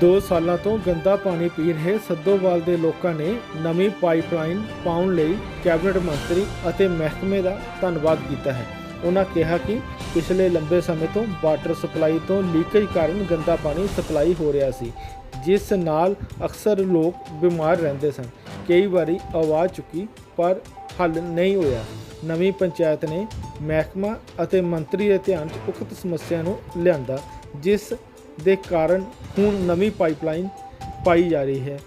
2 ਸਾਲਾਂ ਤੋਂ ਗੰਦਾ ਪਾਣੀ ਪੀ ਰਹੇ ਸੱਦੋਵਾਲ ਦੇ ਲੋਕਾਂ ਨੇ ਨਵੀਂ ਪਾਈਪਲਾਈਨ ਪਾਉਣ ਲਈ ਕੈਬਨਿਟ ਮੰਤਰੀ ਅਤੇ ਮਹਿਕਮੇ ਦਾ ਧੰਨਵਾਦ ਕੀਤਾ ਹੈ। ਉਹਨਾਂ ਕਿਹਾ ਕਿ ਪਿਛਲੇ ਲੰਬੇ ਸਮੇਂ ਤੋਂ ਵਾਟਰ ਸਪਲਾਈ ਤੋਂ ਲੀਕੇਜ ਕਾਰਨ ਗੰਦਾ ਪਾਣੀ ਸਪਲਾਈ ਹੋ ਰਿਹਾ ਸੀ, ਜਿਸ ਨਾਲ ਅਕਸਰ ਲੋਕ ਬਿਮਾਰ ਰਹਿੰਦੇ ਸਨ। ਕਈ ਵਾਰੀ ਆਵਾਜ਼ ਚੁੱਕੀ, ਪਰ ਹੱਲ ਨਹੀਂ ਹੋਇਆ। ਨਵੀਂ ਪੰਚਾਇਤ ਨੇ ਮਹਿਕਮਾ ਅਤੇ ਮੰਤਰੀ ਦੇ ਧਿਆਨ 'ਚ ਉਕਤ ਸਮੱਸਿਆ ਨੂੰ ਲਿਆਂਦਾ, ਜਿਸ ਦੇ ਕਾਰਨ ਹੁਣ ਨਵੀਂ ਪਾਈਪਲਾਈਨ ਪਾਈ ਜਾ ਰਹੀ ਹੈ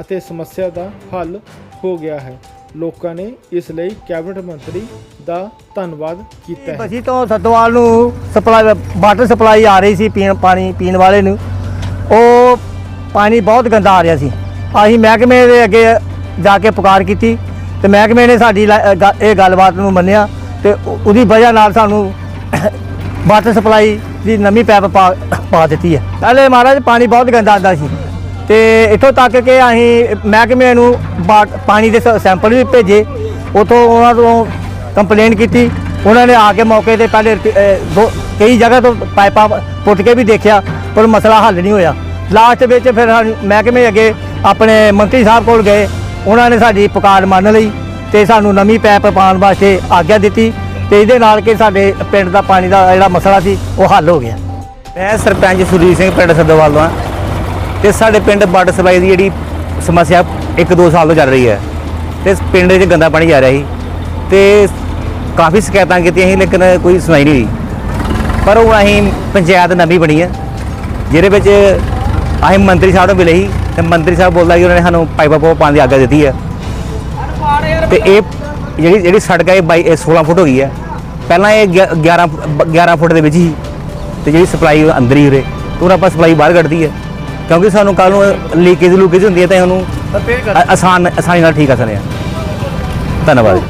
ਅਤੇ ਸਮੱਸਿਆ ਦਾ ਹੱਲ ਹੋ ਗਿਆ ਹੈ। ਲੋਕਾਂ ਨੇ ਇਸ ਲਈ ਕੈਬਨਿਟ ਮੰਤਰੀ ਦਾ ਧੰਨਵਾਦ ਕੀਤਾ ਹੈ। ਬਸੀ ਤੋਂ ਸਤਵਾਲ ਨੂੰ ਸਪਲਾਈ ਵਾਟਰ ਸਪਲਾਈ ਆ ਰਹੀ ਸੀ ਪੀਣ, ਪਾਣੀ ਪੀਣ ਵਾਲੇ ਨੂੰ। ਉਹ ਪਾਣੀ ਬਹੁਤ ਗੰਦਾ ਆ ਰਿਹਾ ਸੀ। ਅਸੀਂ ਮਹਿਕਮੇ ਦੇ ਅੱਗੇ ਜਾ ਕੇ ਪੁਕਾਰ ਕੀਤੀ ਤੇ ਮਹਿਕਮੇ ਨੇ ਸਾਡੀ ਲ- ਇਹ ਗੱਲਬਾਤ ਨੂੰ ਮੰਨਿਆ ਤੇ ਉਹਦੀ ਵਜ੍ਹਾ ਨਾਲ ਸਾਨੂੰ ਵਾਟਰ ਸਪਲਾਈ ਦੀ ਨਵੀਂ ਪੈਪ ਪਾ ਪਾ ਦਿੱਤੀ ਹੈ। ਪਹਿਲੇ ਮਹਾਰਾਜ, ਪਾਣੀ ਬਹੁਤ ਗੰਦਾ ਆਉਂਦਾ ਸੀ। ਤੇ ਇੱਥੋਂ ਤੱਕ ਕਿ ਅਸੀਂ ਮਹਿਕਮੇ ਨੂੰ ਬਾ- ਪਾਣੀ ਦੇ ਸ- ਸੈਂਪਲ ਵੀ ਭੇਜੇ। ਉਥੋਂ ਉਹਨਾਂ ਤੋਂ ਕੰਪਲੇਂਟ ਕੀਤੀ। ਉਹਨਾਂ ਨੇ ਆ ਕੇ ਮੌਕੇ ਤੇ ਪਹਿਲੇ ਕਈ ਜਗ੍ਹਾ ਤੋਂ ਪਾਈਪਾਂ ਪੁੱਟ ਕੇ ਵੀ ਦੇਖਿਆ, ਪਰ ਮਸਲਾ ਹੱਲ ਨਹੀਂ ਹੋਇਆ। ਲਾਸਟ ਵਿੱਚ ਫਿਰ ਮਹਿਕਮੇ ਅੱਗੇ ਆਪਣੇ ਮੰਤਰੀ ਸਾਹਿਬ ਕੋਲ ਗਏ। ਉਹਨਾਂ ਨੇ ਸਾਡੀ ਪੁਕਾਰ ਮੰਨ ਲਈ ਤੇ ਸਾਨੂੰ ਨਵੀਂ ਪੈਪ ਪਾਉਣ ਵਾਸਤੇ ਆਗਿਆ ਦਿੱਤੀ। ਤੇ ਇਹਦੇ ਨਾਲ ਕਿ ਸਾਡੇ ਪਿੰਡ ਦਾ ਪਾਣੀ ਦਾ ਜਿਹੜਾ ਮਸਲਾ ਸੀ, ਉਹ ਹੱਲ ਹੋ ਗਿਆ। ਮੈਂ ਸਰਪੰਚ ਸੁਰਜੀਤ ਸਿੰਘ ਪਿੰਡ ਸੱਦੋਵਾਲ ਤੋਂ ਹਾਂ ਤੇ ਸਾਡੇ ਪਿੰਡ ਵਾਟਰ ਸਪਲਾਈ ਦੀ ਜਿਹੜੀ ਸਮੱਸਿਆ 1-2 ਸਾਲ ਤੋਂ ਚੱਲ ਰਹੀ ਹੈ ਤੇ ਪਿੰਡ 'ਚ ਗੰਦਾ ਪਾਣੀ ਜਾ ਰਿਹਾ ਸੀ ਤੇ ਕਾਫੀ ਸ਼ਿਕਾਇਤਾਂ ਕੀਤੀਆਂ ਸੀ, ਲੇਕਿਨ ਕੋਈ ਸੁਣਾਈ ਨਹੀਂ ਹੋਈ। ਪਰ ਉਹ ਅਸੀਂ ਪੰਚਾਇਤ ਨਵੀਂ ਬਣੀ ਹੈ, ਜਿਹਦੇ ਵਿੱਚ ਅਸੀਂ ਮੰਤਰੀ ਸਾਹਿਬ ਨੂੰ ਮਿਲੇ ਸੀ ਤੇ ਮੰਤਰੀ ਸਾਹਿਬ ਬੋਲਦਾ ਕਿ ਉਹਨਾਂ ਨੇ ਸਾਨੂੰ ਪਾਈਪਾਂ ਪੋ ਪਾਉਣ ਦੀ ਆਗਿਆ ਦਿੱਤੀ ਹੈ। ਤੇ ਇਹ ਜਿਹੜੀ ਜਿਹੜੀ ਸੜਕ ਹੈ, ਇਹ ਬਾਈ ਇਹ 16 ਫੁੱਟ ਹੋ ਗਈ ਹੈ। ਪਹਿਲਾਂ ਇਹ ਗਿ- 11 ਫੁ- 11 ਫੁੱਟ ਦੇ ਵਿੱਚ ਹੀ ਤੇ ਜਿਹੜੀ ਸਪਲਾਈ ਅੰਦਰ ਹੀ ਉਰੇ। ਤੇ ਹੁਣ ਆਪਾਂ ਸਪਲਾਈ ਬਾਹਰ ਕੱਢਦੀ ਹੈ। ਕਿਉਂਕਿ ਸਾਨੂੰ ਕੱਲ ਨੂੰ ਲੀਕੇਜ ਲੂਕੇਜ ਹੁੰਦੀ ਹੈ ਤਾਂ ਉਹਨੂੰ ਆ- ਆਸਾਨ ਆਸਾਨੀ ਨਾਲ ਠੀਕ ਕਰ ਸਕਦੇ ਹਾਂ। ਧੰਨਵਾਦ